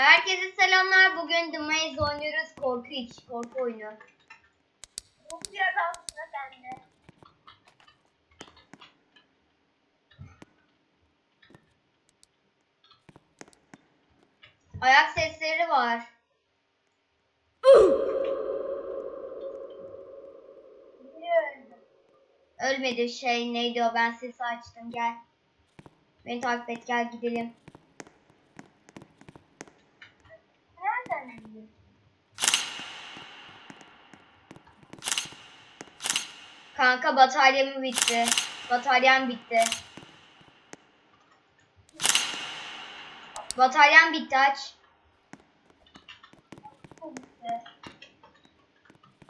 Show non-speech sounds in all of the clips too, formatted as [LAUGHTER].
Herkese selamlar. Bugün The Maze oynuyoruz. Korku iç. Korku oyunu. Bu biraz aslında sende. Ayak sesleri var. Ölmedi şey neydi o ben sesi açtım gel. Beni takip et gel gidelim. Nereden biliyorsun? Kanka bataryamı bitti. Bataryam bitti. Bataryam bitti aç.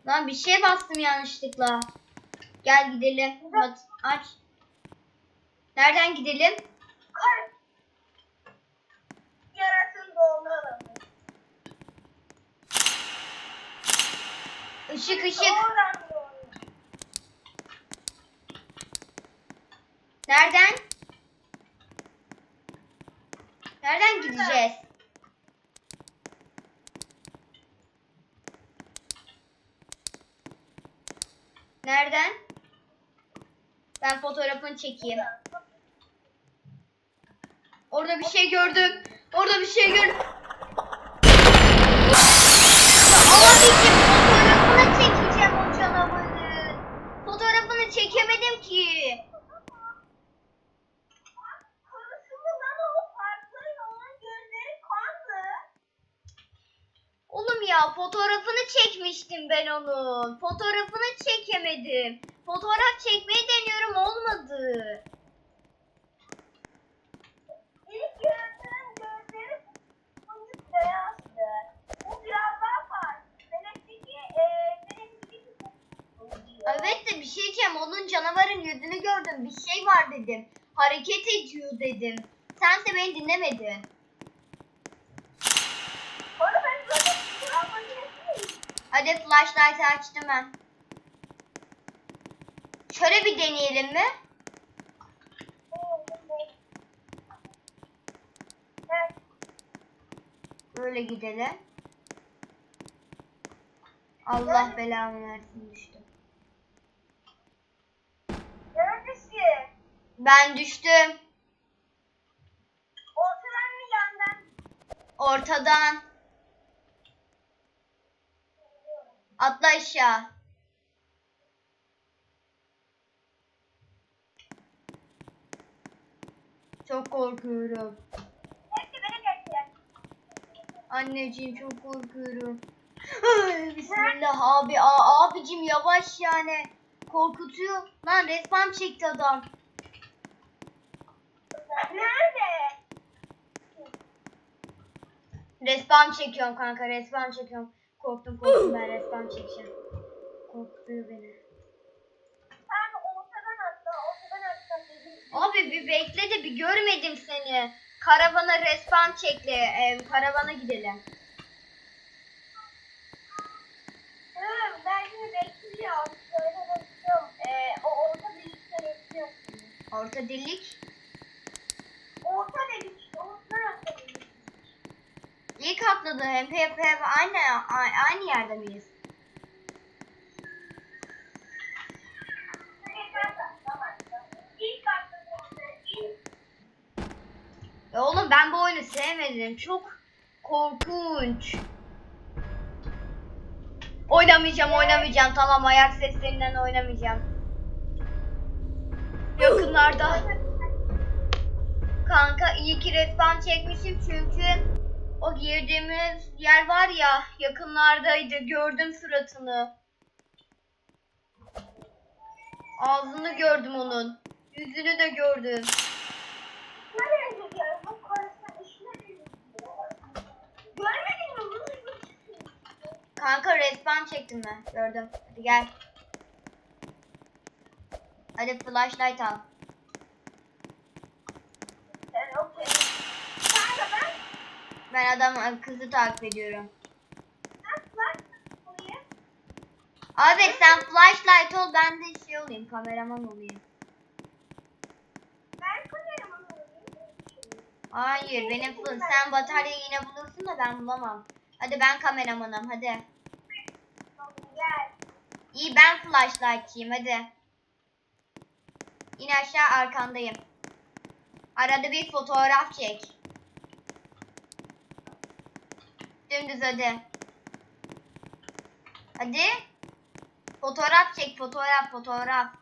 Lan bir şey bastım yanlışlıkla. Gel gidelim. Bat aç. Nereden gidelim? Yarasın alanı. Işık ışık. Oradan Nereden? Nereden gideceğiz? Nereden? Ben fotoğrafını çekeyim. Orada bir şey gördüm. Orada bir şey gördüm. Abicim fotoğrafını çekeceğim o canavarın. Fotoğrafını çekemedim ki. Karısını lan o farklı olan gözleri kanlı. Oğlum ya fotoğrafını çekmiştim ben onun. Fotoğrafını çekemedim. Fotoğraf çekmeyi deniyorum olmadı. İlk gördüğüm gözleri fındık beyazdı. Bu biraz daha farklı. Benekteki eee benekteki Evet de bir şey diyeceğim. Onun canavarın yüzünü gördüm. Bir şey var dedim. Hareket ediyor dedim. Sense beni dinlemedin. Bana ben böyle fotoğraf makinesi Hadi flashlight'ı açtım ben. Şöyle bir deneyelim mi? Böyle gidelim. Allah belamı versin düştüm. Neredesin? Ben düştüm. Ortadan mı yandan? Ortadan. Atla aşağı. Çok korkuyorum. Anneciğim çok korkuyorum. [LAUGHS] Bismillah abi a, abicim yavaş yani. Korkutuyor. Lan resmen çekti adam. Nerede? Respawn çekiyorum kanka respawn çekiyorum. Korktum korktum ben respawn çekeceğim. Korkutuyor beni. Sen ortadan atla, ortadan atla dedim. Abi bir bekle de bir görmedim seni. Karavana respawn çekle. Ee, karavana gidelim. Tamam, ben şimdi bekliyorum. Şöyle bekliyorum. Ee, o orta delikte bekliyorsun. Orta delik. Orta delik işte, ortadan atla dedim. İlk atladı. Hep hep hep aynı aynı yerde miyiz? Ya E oğlum ben bu oyunu sevmedim. Çok korkunç. Oynamayacağım, oynamayacağım. Tamam ayak seslerinden oynamayacağım. Yakınlarda. Kanka iyi ki respawn çekmişim çünkü o girdiğimiz yer var ya yakınlardaydı. Gördüm suratını. Ağzını gördüm onun. Yüzünü de gördüm. Kanka respawn çektim ben. Gördüm. Hadi gel. Hadi flashlight al. Sen okey. Kanka ben Ben adam kızı takip ediyorum. Abi sen flashlight ol ben de şey olayım kameraman olayım. Ben kameraman olayım. Hayır benim sen bataryayı yine bulursun da ben bulamam. Hadi ben kameramanım hadi. Gel. İyi ben flashlightçıyım hadi. İn aşağı arkandayım. Arada bir fotoğraf çek. Dümdüz hadi. Hadi. Fotoğraf çek fotoğraf fotoğraf.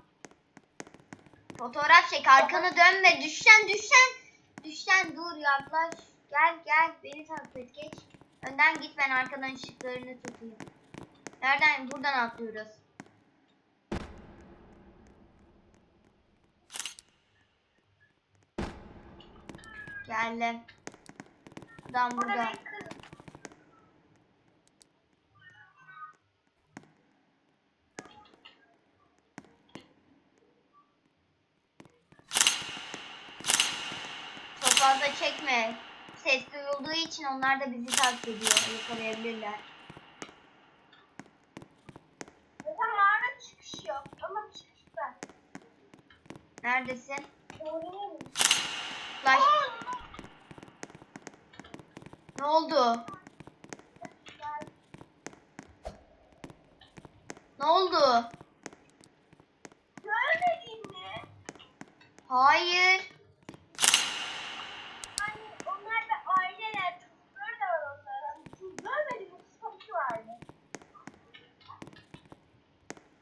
Fotoğraf çek arkanı dönme düşsen düşsen. Düşsen dur yaklaş. Gel gel beni takip et geç. Önden git ben arkadan ışıklarını tutayım. Nereden? Buradan atlıyoruz. Geldim. Adam Burada burada. bir kız. Çok çekme. Ses duyulduğu için onlar da bizi takip ediyor. Yakalayabilirler. Mesela mağara çıkış yok. Ama çıkış var. Neredesin? Flash. Ne oldu? Ne oldu? Görmedin mi? Hayır. Hani onlar da aileler çocukları da var onların. Siz görmedin mi? Sıkıntı vardı.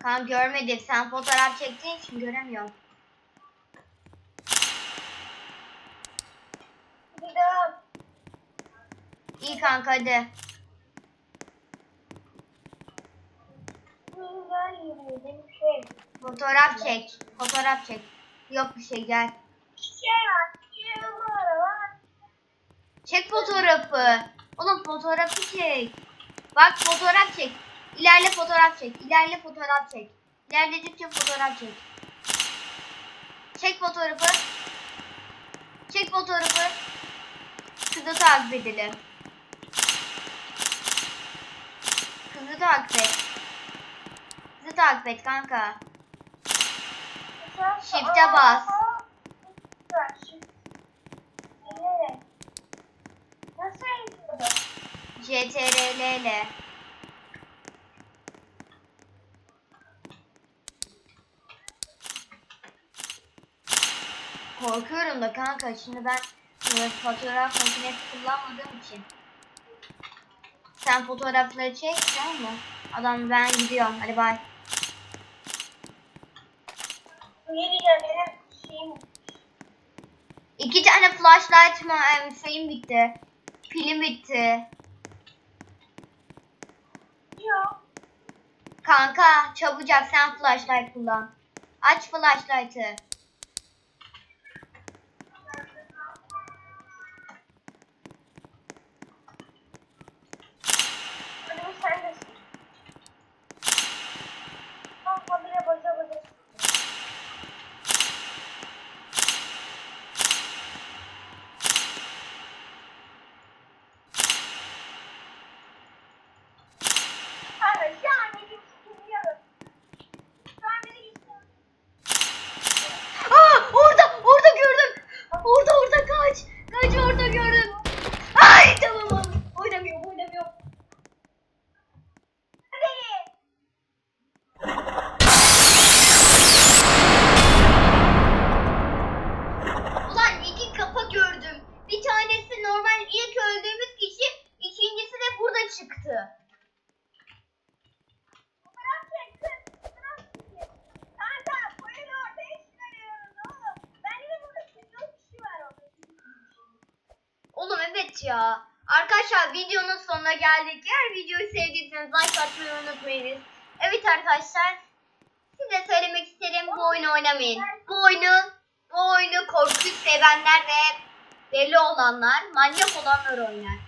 Kan görmedim. Sen fotoğraf çektiğin için göremiyorum. Daha İyi kanka hadi. şey. Fotoğraf çek. Fotoğraf çek. Yok bir şey gel. Şey. Çek fotoğrafı. Oğlum fotoğrafı çek. Bak fotoğraf çek. İlerle fotoğraf çek. İlerle fotoğraf çek. İlerledikçe fotoğraf çek. Çek fotoğrafı. Çek fotoğrafı. Kızı takip edelim. Kızı takip et. Kızı takip et kanka. Shift'e bas. Nasıl? CTRL ile. Korkuyorum da kanka şimdi ben fotoğraf makinesi kullanmadığım için. Sen fotoğrafları çek tamam mı? Adam ben gidiyorum hadi bay. İki tane flashlight mı şeyim bitti. Pilim bitti. Yok. Kanka çabucak sen flashlight kullan. Aç flashlight'ı. Hadi sen de. Bak habire baza baza. Kanka şu an beni tutuyorum. Şu an beni istiyorum. Aa orada orada gördüm. Orada orada kaç. Kaç orada gördüm. Ay tamam oğlum. Oynamıyorum oynamıyorum. Hadi. Ulan iki kafa gördüm. Bir tanesi normal ilk öldüğümüz kişi. ikincisi de burada çıktı. Bırak çek kız. Bırak çek. Kanka koyun ortaya çıkarıyoruz oğlum. Ben de burada çocuğun kişi var orada. Oğlum evet ya. Arkadaşlar videonun sonuna geldik. Eğer videoyu sevdiyseniz like atmayı unutmayınız. Evet arkadaşlar. Size söylemek isterim bu oyunu oynamayın. Bu oyunu bu oyunu korku sevenler ve belli olanlar, manyak olanlar oynar.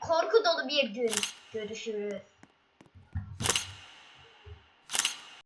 Korku dolu bir gün. Görüşürüz.